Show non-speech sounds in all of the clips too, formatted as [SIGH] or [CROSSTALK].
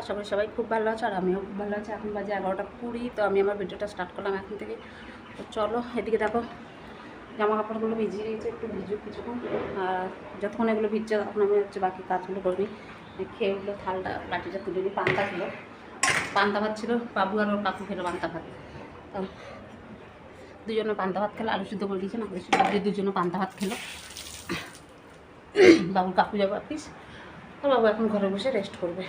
আশা করি সবাই খুব ভালো আছে আর আমিও খুব ভালো আছি। এখন বাজে এগারোটা কুড়ি, তো আমি আমার ভিডিওটা স্টার্ট করলাম এখন থেকে। তো চলো, এদিকে দেখো জামা কাপড়গুলো ভিজিয়ে দিয়েছে, একটু ভিজুক কিছুক্ষণ। আর যতক্ষণ এগুলো ভিজছে তখন আমি হচ্ছে বাকি কাজগুলো করবি খেয়ে উঠল থালটা, বাটিটা তুলে নিই, পান্তা ছিল পান্তা ভাত ছিল, বাবু আর ওর কাকু খেলো পান্তা ভাত। তো দুজনে পান্তা ভাত খেলো, আলু সিদ্ধ করে দিয়েছে না, আলু সিদ্ধ দিয়ে দুজনে পান্তা ভাত খেলো। বাবুর কাকু যাবে অফিস আর বাবু এখন ঘরে বসে রেস্ট করবে।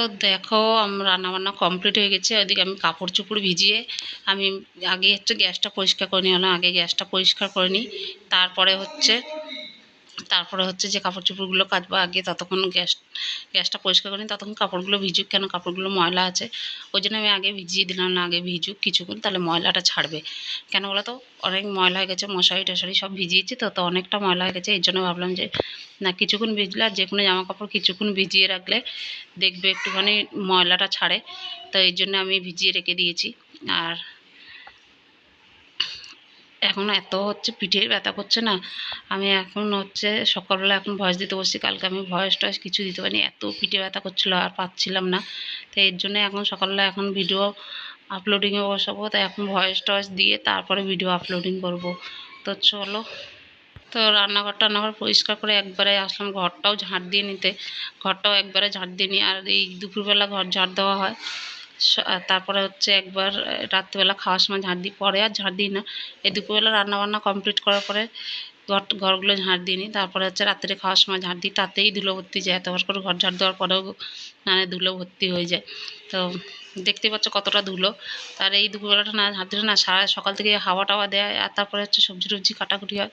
তো দেখো আমার রান্নাবান্না কমপ্লিট হয়ে গেছে। ওইদিকে আমি কাপড় চোপড় ভিজিয়ে আমি আগে হচ্ছে গ্যাসটা পরিষ্কার করে নিই। আগে গ্যাসটা পরিষ্কার করে নিই। তারপরে হচ্ছে তারপরে হচ্ছে যে কাপড় চোপড়গুলো কাচবো আগে ততক্ষণ গ্যাস, গ্যাসটা পরিষ্কার করে ততক্ষণ কাপড়গুলো ভিজুক। কেন? কাপড়গুলো ময়লা আছে। ওই জন্য আমি আগে ভিজিয়ে দিলাম না আগে ভিজুক কিছুক্ষণ, তাহলে ময়লাটা ছাড়বে। কেন বলো তো? অনেক ময়লা হয়ে গেছে, মশারি টশারি সব ভিজিয়েছি তো তো অনেকটা ময়লা হয়ে গেছে, এই জন্য ভাবলাম যে, না, কিছুক্ষণ ভিজলে আর যে কোনো জামা কাপড় কিছুক্ষণ ভিজিয়ে রাখলে দেখবে একটুখানি ময়লাটা ছাড়ে। তো এই জন্য আমি ভিজিয়ে রেখে দিয়েছি। আর এখন এত হচ্ছে পিঠের ব্যথা করছে না। আমি এখন হচ্ছে সকালবেলা এখন ভয়েস দিতে বসছি, কালকে আমি ভয়েস টয়েস কিছু দিতে পারিনি, এত পিঠে ব্যথা করছিল আর পাচ্ছিলাম না। তো এর জন্য এখন সকালবেলা এখন ভিডিও আপলোডিংয়ে বসাবো তো এখন ভয়েস টয়েস দিয়ে তারপরে ভিডিও আপলোডিং করব। তো চলো। তো রান্নাঘর টান্নাঘর পরিষ্কার করে একবারে আসলাম, ঘরটাও ঝাঁট দিয়ে নিতে। ঘরটাও একবারে ঝাঁট দিয়ে নিই, আর এই দুপুরবেলা ঘর ঝাঁট দেওয়া হয়। তারপরে হচ্ছে একবার রাত্রিবেলা খাওয়ার সময় ঝাঁট দিই, পরে আর ঝাঁট দিই না। এই দুপুরবেলা রান্নাবান্না কমপ্লিট করার পরে ঘর, ঘরগুলো ঝাঁট দিই তারপরে হচ্ছে রাত্রে খাওয়ার সময় ঝাঁট দিই, তাতেই ধুলো ভর্তি যায় এতবার করে ঘর ঝাঁট দেওয়ার পরেও মানে ধুলো ভর্তি হয়ে যায়। তো দেখতে পাচ্ছ কতটা ধুলো। তার এই দুপুরবেলাটা না, ঝাঁট দিলে না, সারা সকাল থেকে হাওয়া টাওয়া দেয়। আর তারপরে হচ্ছে সবজি টবজি কাটাকুটি হয়।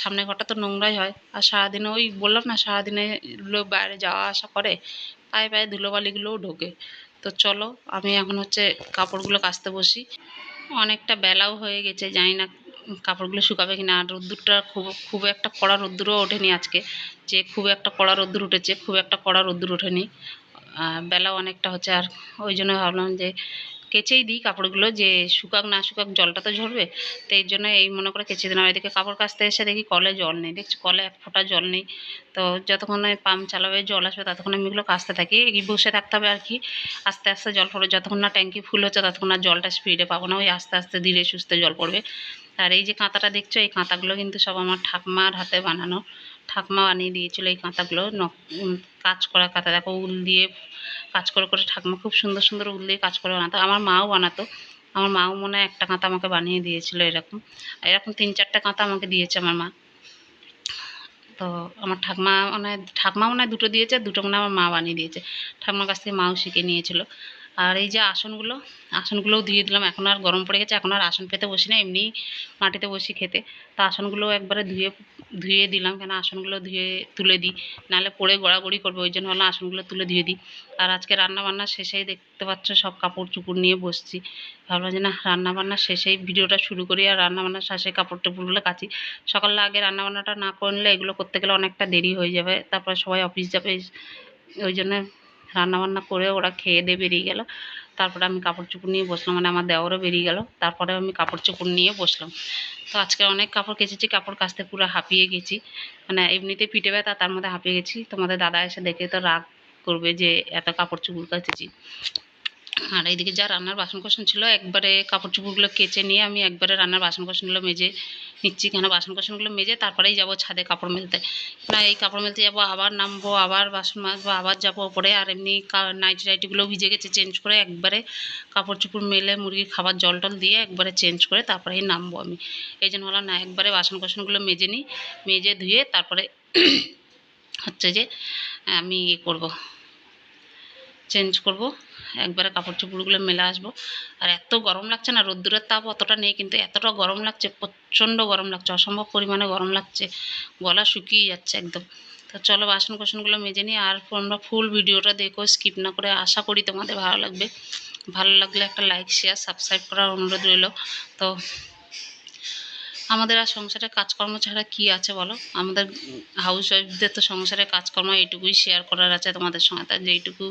সামনের ঘরটা তো নোংরাই হয়। আর সারাদিনে ওই বললাম না, সারাদিনে লোক বাইরে যাওয়া আসা করে। পায়ে পায়ে ধুলোবালিগুলোও ঢোকে। তো চলো, আমি এখন হচ্ছে কাপড়গুলো কাচতে বসি। অনেকটা বেলাও হয়ে গেছে, জানি না কাপড়গুলো শুকাবে কিনা। আর রোদ্দুরটা খুব খুব একটা কড়া রোদ্দুরও ওঠেনি আজকে। যে খুব একটা কড়া রোদ্দুর উঠেছে, খুব একটা কড়া রোদ্দুর ওঠেনি। বেলা অনেকটা হচ্ছে। আর ওই জন্য ভাবলাম যে কেচেই দিই কাপড়গুলো যে শুকাক না শুকাক জলটা তো ঝরবে, তো এই জন্য এই মনে করে কেচে দিলাম। এদিকে কাপড় কাচতে এসে দেখি কলে জল নেই, দেখছি কলে এক ফোঁটা জল নেই। তো যতক্ষণ পাম্প চালাবে, জল আসবে ততক্ষণ আমি এগুলো কাচতে থাকি। বসে থাকতে হবে আর কি। আস্তে আস্তে জল পড়বে, যতক্ষণ না ট্যাঙ্কি ফুল হচ্ছে ততক্ষণ না জলটা স্পিডে পাবো না, ওই আস্তে আস্তে ধীরে সুস্থে জল পড়বে। আর এই যে কাঁথাটা দেখছ, এই কাঁথাগুলো কিন্তু সব আমার ঠাকমার হাতে বানানো। ঠাকমা বানিয়ে দিয়েছিলো এই কাঁথাগুলো কাজ করা কাঁথা, দেখো, উল দিয়ে কাজ করে করে ঠাকুমা খুব সুন্দর সুন্দর উল দিয়ে কাজ করে বানাতো। আমার মাও বানাতো। আমার মাও মনে হয় একটা কাঁথা আমাকে বানিয়ে দিয়েছিল এরকম। এরকম তিন চারটা কাঁথা আমাকে দিয়েছে আমার মা। তো আমার ঠাকমা মানে ঠাকমা মনে হয় দুটো দিয়েছে দুটো মনে হয় আমার মা বানিয়ে দিয়েছে। ঠাকমার কাছ থেকে মাও শিখে নিয়েছিল। আর এই যে আসনগুলো, আসনগুলোও ধুয়ে দিলাম। এখন আর গরম পড়ে গেছে, এখন আর আসন পেতে বসি না, এমনি মাটিতে বসি খেতে। তো আসনগুলো একবারে ধুয়ে ধুয়ে দিলাম কেন আসনগুলো ধুয়ে তুলে দিই। নাহলে পড়ে গড়াগড়ি করবে, ওই জন্য হলো আসনগুলো তুলে ধুয়ে দিই। আর আজকে রান্নাবান্না শেষেই দেখতে পাচ্ছ, সব কাপড় চুপড় নিয়ে বসছি। ভাবলাম যে না রান্না বান্না শেষেই ভিডিওটা শুরু করি, আর রান্না বান্নার শেষে কাপড় টাপড়গুলো কাচি। সকালে আগে রান্নাবান্নাটা না করলে এগুলো করতে গেলে অনেকটা দেরি হয়ে যাবে, তারপরে সবাই অফিস যাবে, ওই জন্য রান্নাবান্না করে ওরা খেয়ে দিয়ে বেরিয়ে গেল। তারপরে আমি কাপড় চোপড় নিয়ে বসলাম মানে আমার দেওয়ারও বেরিয়ে গেল। তারপরে আমি কাপড় চোপড় নিয়ে বসলাম। তো আজকে অনেক কাপড় কেচেছি, কাপড় কাচতে পুরো হাঁপিয়ে গেছি। মানে এমনিতে পিঠে ব্যথা, তার মধ্যে হাঁপিয়ে গেছি। তোমাদের দাদা এসে দেখে তো রাগ করবে যে এত কাপড় চুপড় কাচেছি। আর এইদিকে যা রান্নার বাসন কোসন ছিল, একবারে কাপড় চোপড়গুলো কেচে নিয়ে আমি একবারে রান্নার বাসন কোসনগুলো মেজে নিচ্ছি। কেন বাসন কোসনগুলো মেজে তারপরেই যাব ছাদে কাপড় মেলতে। না, এই কাপড় মেলতে যাব, আবার নামবো, আবার বাসন মাজবো, আবার যাব ওপরে। আর এমনি নাইটি টাইটিগুলো ভিজে গেছে চেঞ্জ করে একবারে কাপড় চোপড় মেলে মুরগির খাবার জল টল দিয়ে একবারে চেঞ্জ করে তারপরেই নামবো আমি। এই জন্য হলো না, একবারে বাসন কোসনগুলো মেজে নিই মেজে ধুয়ে তারপরে হচ্ছে যে আমি ইয়ে করব চেঞ্জ করব। একবারে কাপড় চোপড়গুলো মেলে আসব। আর এত গরম লাগছে না, রোদ্দুরের তাপ অতটা নেই, কিন্তু এতটা গরম লাগছে, প্রচণ্ড গরম লাগছে, অসম্ভব পরিমাণে গরম লাগছে, গলা শুকিয়ে যাচ্ছে একদম। তো চলো বাসন কোসনগুলো মেজে নিই, আর তোমরা ফুল ভিডিওটা দেখো স্কিপ না করে আশা করি তোমাদের ভালো লাগবে। ভালো লাগলে একটা লাইক শেয়ার সাবস্ক্রাইব করার অনুরোধ রইল। তো আমাদের আর সংসারে কাজকর্ম ছাড়া কি আছে বলো? আমাদের হাউস ওয়াইফদের তো সংসারে কাজকর্ম এইটুকুই শেয়ার করার আছে তোমাদের সঙ্গে। তার যেইটুকু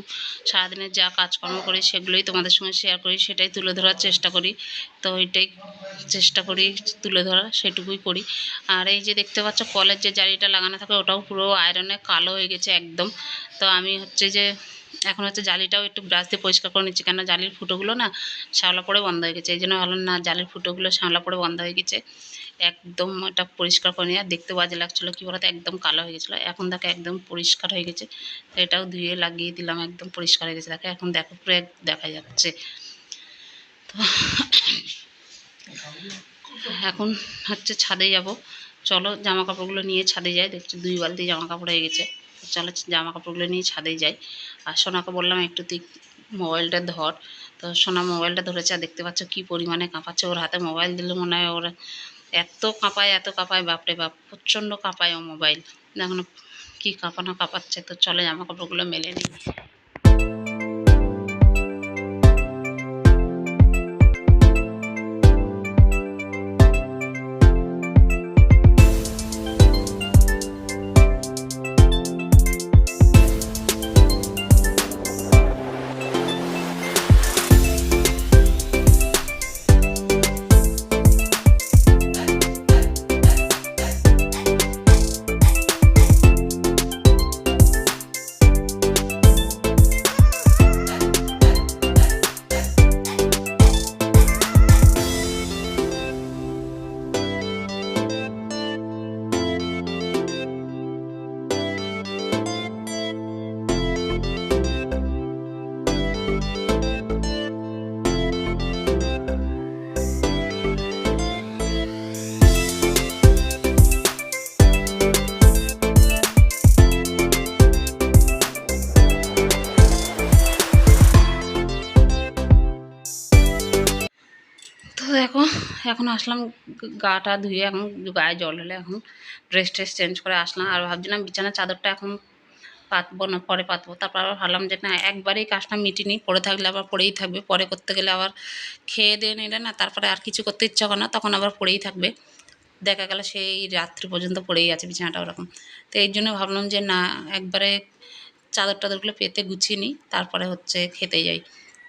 সারাদিনের যা কাজকর্ম করি সেগুলোই তোমাদের সঙ্গে শেয়ার করি, সেটাই তুলে ধরার চেষ্টা করি। তো ওইটাই চেষ্টা করি তুলে ধরার, সেটুকুই করি। আর এই যে দেখতে পাচ্ছ কলের যে জারিটা লাগানো থাকে ওটাও পুরো আয়রনে কালো হয়ে গেছে একদম। তো আমি হচ্ছে যে এখন হচ্ছে জালিটাও একটু ব্রাশ দিয়ে পরিষ্কার করে নিচ্ছি কেন জালির ফুটোগুলো না শ্যাওলা পড়ে বন্ধ হয়ে গেছে, এই জন্য ভালো না জালির ফুটোগুলো শ্যাওলা পড়ে বন্ধ হয়ে গেছে। একদম এটা পরিষ্কার করে নিয়ে দেখতে বাজে লাগছিল, কী বলতো, একদম কালো হয়ে গেছিল, এখন দেখো একদম পরিষ্কার হয়ে গেছে। এটাও ধুয়ে লাগিয়ে দিলাম, একদম পরিষ্কার হয়ে গেছে, দেখো, এখন দেখো, পুরো দেখা যাচ্ছে। তো এখন হচ্ছে ছাদে যাব। চলো জামা কাপড়গুলো নিয়ে ছাদে যাই, দেখছি দুই বালতি জামা কাপড় হয়ে গেছে। চলো জামা কাপড়গুলো নিয়ে ছাদে যাই। আর সোনাকে বললাম, একটু তুই মোবাইলটা ধর। তো সোনা মোবাইলটা ধরেছে আর দেখতে পাচ্ছ কী পরিমাণে কাঁপাচ্ছে। ওর হাতে মোবাইল দিলে মনে হয় ওর এত কাঁপায় এত কাঁপায়, বাপরে বাপ, প্রচণ্ড কাঁপায় ও মোবাইল। দেখুন কী কাঁপানো কাঁপাচ্ছে। তো চলে জামা কাপড়গুলো মেলে নিই। এখন আসলাম, গাটা ধুয়ে এখন গায়ে জল হলে এখন ড্রেস ট্রেস চেঞ্জ করে আসলাম। আর ভাবছিলাম বিছানার চাদরটা এখন পাতবো না, পরে পাতবো। তারপর আবার ভাবলাম যে না, একবারেই কাজটা মিটিনি, পড়ে থাকলে আবার পড়েই থাকবে, পরে করতে গেলে আবার খেয়ে দিয়ে নিলে না, তারপরে আর কিছু করতে ইচ্ছা করে না, তখন আবার পড়েই থাকবে। দেখা গেল সেই রাত্রি পর্যন্ত পড়েই আছে বিছানাটা ওরকম। তো এই জন্য ভাবলাম যে না, একবারে চাদর টাদরগুলো পেতে গুছিয়ে নিই, তারপরে হচ্ছে খেতে যাই।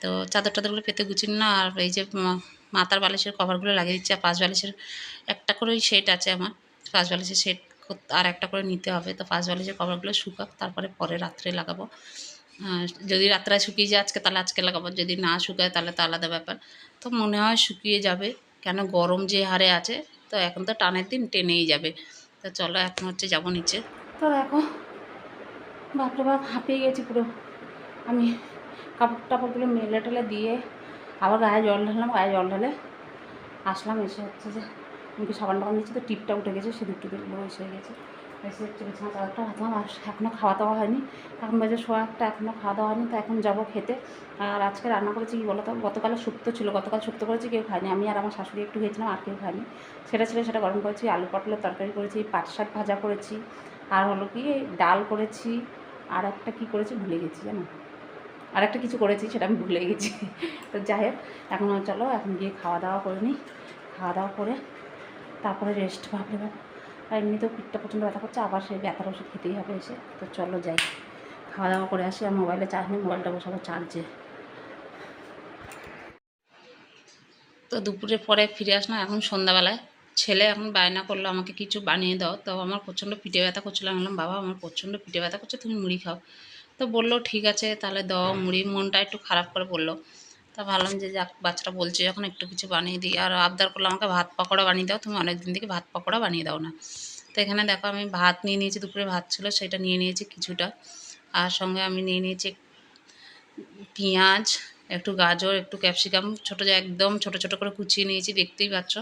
তো চাদর টাদরগুলো পেতে গুছিয়ে না আর এই যে মাথার বালিশের কভারগুলো লাগিয়ে দিচ্ছি, আর পাঁচ বালিশের একটা করেই সেট আছে আমার। পাঁচ বালিশের সেট আর একটা করে নিতে হবে। তো পাঁচ বালিশের কভারগুলো শুকাক, তারপরে পরে রাত্রে লাগাবো। যদি রাত্রে শুকিয়ে যায় আজকে, তাহলে আজকে লাগাবো। যদি না শুকায়, তাহলে তো আলাদা ব্যাপার। তো মনে হয় শুকিয়ে যাবে। কেন গরম যে হারে আছে, তো এখন তো টানের দিন টেনেই যাবে। তো চলো, এখন হচ্ছে যাব নিচে। তো দেখো, বাপরে বাপ, হাঁপিয়ে গেছি পুরো। আমি কাপড় টাপড়গুলো মেলে টেলে দিয়ে আবার গায়ে জল ঢাললাম, গায়ে জল ঢালে আসলাম, এসে হচ্ছে যে মুখে সাবান টাবান দিচ্ছি তো টিপটা উঠে গেছে, সে দুটো দিকগুলো এসে গেছে। এসে হচ্ছে বিছানা চাদরটা হাতলাম আর এখনও খাওয়া দাওয়া হয়নি। এখন বাজে সোয়া একটা এখনও খাওয়া দাওয়া হয়নি, তো এখন যাব খেতে। আর আজকে রান্না করেছি কী বলো তো গতকালে শুক্তো ছিল, গতকাল শুক্তো করেছি, কেউ খায়নি। আমি আর আমার শাশুড়ি একটু খেয়েছিলাম, আর কেউ খায়নি। সেটা ছিল, সেটা গরম করেছি, আলু পটলের তরকারি করেছি, পাট শাক ভাজা করেছি, আর হলো কি ডাল করেছি, আর একটা কী করেছি ভুলে গেছি, জানো? আর একটা কিছু করেছি, সেটা আমি ভুলে গেছি। তো যাই হোক, এখন চলো, এখন গিয়ে খাওয়া দাওয়া করে নিই। খাওয়া দাওয়া করে তারপরে রেস্ট ভাবলে ভাব আর এমনিতেও পিঠটা প্রচণ্ড ব্যথা করছে, আবার সেই ব্যথার ওষুধ খেতেই হবে এসে। তো চলো যাই। খাওয়া দাওয়া করে আসি, আর মোবাইলে চার্জ নেই মোবাইলটা বসাবো চার্জে তো দুপুরের পরে ফিরে আসলাম এখন সন্ধ্যাবেলায়। ছেলে এখন বায়না করল, আমাকে কিছু বানিয়ে দাও। তো আমার প্রচণ্ড পিঠে ব্যথা করছিল। আমি বললাম, বাবা, আমার প্রচণ্ড পিঠে ব্যথা করছে, তুমি মুড়ি খাও। তো বলল ঠিক আছে তাহলে দাও। মুড়ি মনটা একটু খারাপ করে বলল। তা ভাবলাম যে যাক বাচ্চাটা বলছে যখন একটু কিছু বানিয়ে দিই। আর আবদার করল আমাকে ভাত পাকোড়া বানিয়ে দাও তুমি অনেক দিন থেকে ভাত পাকোড়া বানিয়ে দাও না। তো এখানে দেখো আমি ভাত নিয়ে নিয়েছি দুপুরে ভাত ছিল সেটা নিয়ে নিয়েছি কিছুটা। আর সঙ্গে আমি নিয়ে নিয়েছি পেঁয়াজ একটু গাজর একটু ক্যাপসিকাম ছোটো যে একদম ছোট ছোট করে কুচিয়ে নিয়েছি দেখতেই পাচ্ছ।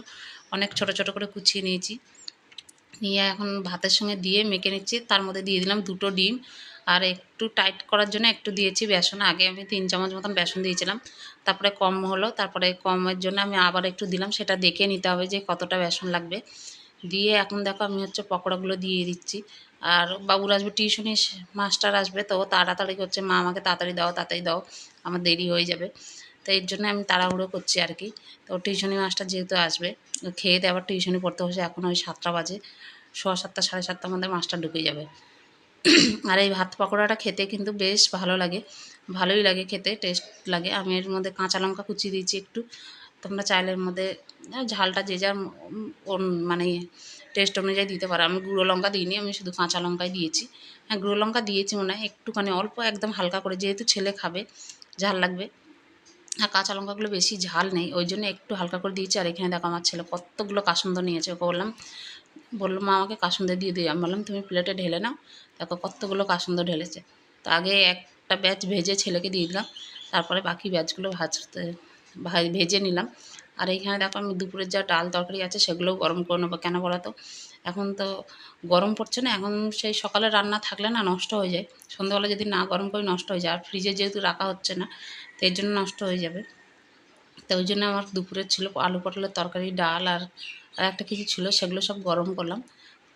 অনেক ছোট ছোট করে কুচিয়ে নিয়েছি। নিয়ে এখন ভাতের সঙ্গে দিয়ে মেখে নিচ্ছি। তার মধ্যে দিয়ে দিলাম দুটো ডিম। আর একটু টাইট করার জন্য একটু দিয়েছি বেসন। আগে আমি তিন চামচ মতন বেসন দিয়েছিলাম। তারপরে কম হলো, তারপরে কমের জন্য আমি আবার একটু দিলাম। সেটা দেখে নিতে হবে যে কতটা বেসন লাগবে। দিয়ে এখন দেখো আমি হচ্ছে পকোড়াগুলো দিয়ে দিচ্ছি। আর বাবুর আসবে টিউশনি মাস্টার আসবে তো তাড়াতাড়ি করছে, মা, আমাকে তাড়াতাড়ি দাও তাড়াতাড়ি দাও, আমার দেরি হয়ে যাবে। তো এর জন্য আমি তাড়াহুড়ো করছি আর কি। তো টিউশনি মাস্টার যেহেতু আসবে, খেয়ে দিয়ে আবার টিউশনি পড়তে বসে, এখন ওই সাতটা বাজে। সোয়া সাতটা, সাড়ে সাতটার মধ্যে মাস্টার ঢুকে যাবে। [CLEARS THROAT] আর এই ভাত পকোড়াটা খেতে কিন্তু বেশ ভালো লাগে। ভালোই লাগে খেতে টেস্ট লাগে। আমি এর মধ্যে কাঁচা লঙ্কা কুচি দিয়েছি একটু। তোমরা চাইলে এর মধ্যে ঝালটা যে যার মানে টেস্ট অনুযায়ী দিতে পারো। আমি গুঁড়ো লঙ্কা দিইনি, আমি শুধু কাঁচা লঙ্কাই দিয়েছি। হ্যাঁ গুঁড়ো লঙ্কা দিয়েছি মনে হয় একটুখানি অল্প, একদম হালকা করে। যেহেতু ছেলে খাবে, ঝাল লাগবে। আর কাঁচা লঙ্কাগুলো বেশি ঝাল নেই, ওই জন্য একটু হালকা করে দিয়েছি। আর এখানে দেখো আমার ছেলে কতগুলো কাসুন্দ নিয়েছে, ওকে বললাম। বলল, মা, আমাকে কাসুন্দ দিয়ে দিই আমি বললাম, তুমি প্লেটে ঢেলে নাও। দেখো কতগুলো কাসুন্দ ঢেলেছে। তো আগে একটা ব্যাচ ভেজে ছেলেকে দিয়ে দিলাম, তারপরে বাকি ব্যাচগুলো ভাজতে, ভেজে নিলাম। আর এইখানে দেখো আমি দুপুরের যা ডাল তরকারি আছে সেগুলোও গরম করে নেব। কেন বলতো এখন তো গরম পড়ছে না, এখন সেই সকালে রান্না থাকলে না নষ্ট হয়ে যায়। সন্ধ্যাবেলা যদি না গরম করে নষ্ট হয়ে যায়, আর ফ্রিজে যেহেতু রাখা হচ্ছে না, তো এর জন্য নষ্ট হয়ে যাবে। তো ওই জন্য আমার দুপুরের ছিল আলু পটলের তরকারি, ডাল আর আর একটা কিছু ছিল, সেগুলো সব গরম করলাম।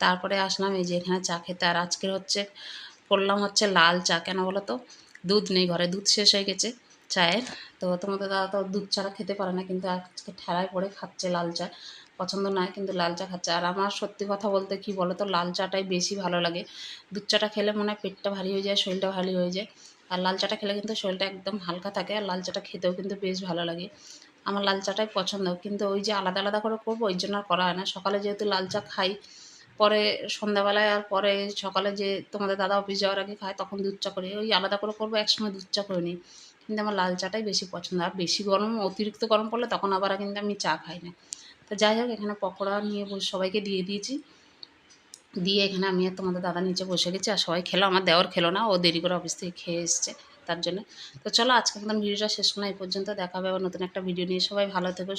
তারপরে আসলাম এই যে এখানে চা খেতে। আর আজকে হচ্ছে করলাম হচ্ছে লাল চা। কেন বলো তো? দুধ নেই ঘরে, দুধ শেষ হয়ে গেছে চায়ের। তো তোমাদের দাদা তো দুধ ছাড়া খেতে পারে না, কিন্তু আজকে ঠেলায় পড়ে খাচ্ছে লাল চা। পছন্দ নয় কিন্তু লাল চা খাচ্ছে। আর আমার সত্যি কথা বলতে কি বলো তো, লাল চাটাই বেশি ভালো লাগে। দুধ চাটা খেলে মনে হয় পেটটা ভারী হয়ে যায়, শরীরটা ভারী হয়ে যায়। আর লাল চাটা খেলে কিন্তু শরীরটা একদম হালকা থাকে, আর লাল চাটা খেতেও কিন্তু বেশ ভালো লাগে। আমার লাল চাটাই পছন্দ। কিন্তু ওই যে আলাদা আলাদা করে করব, ওই জন্য আর করা হয় না। সকালে যেহেতু লাল চা খাই, পরে সন্ধ্যাবেলায় আর পরে সকালে যে তোমাদের দাদা অফিস যাওয়ার আগে খায়, তখন দুধ চা করি। ওই আলাদা করে করব, একসময় দুধ চা করে নিই। কিন্তু আমার লাল চাটাই বেশি পছন্দ। আর বেশি গরম, অতিরিক্ত গরম পড়লে তখন আবার কিন্তু আমি চা খাই না। তো যাই হোক, এখানে পকোড়া নিয়ে বসে, সবাইকে দিয়ে দিয়েছি। দিয়ে এখানে আমি আর তোমাদের দাদা নিচে বসে গেছি। আর সবাই খেলো, আমার দেওয়ার খেলো না। ও দেরি করে অফিস থেকে খেয়ে এসছে। তার জন্য। তো চলো আজকে একদম ভিডিওটা শেষ করলাম, এই পর্যন্ত। দেখা হবে আবার নতুন একটা ভিডিও নিয়ে। সবাই ভালো থেকো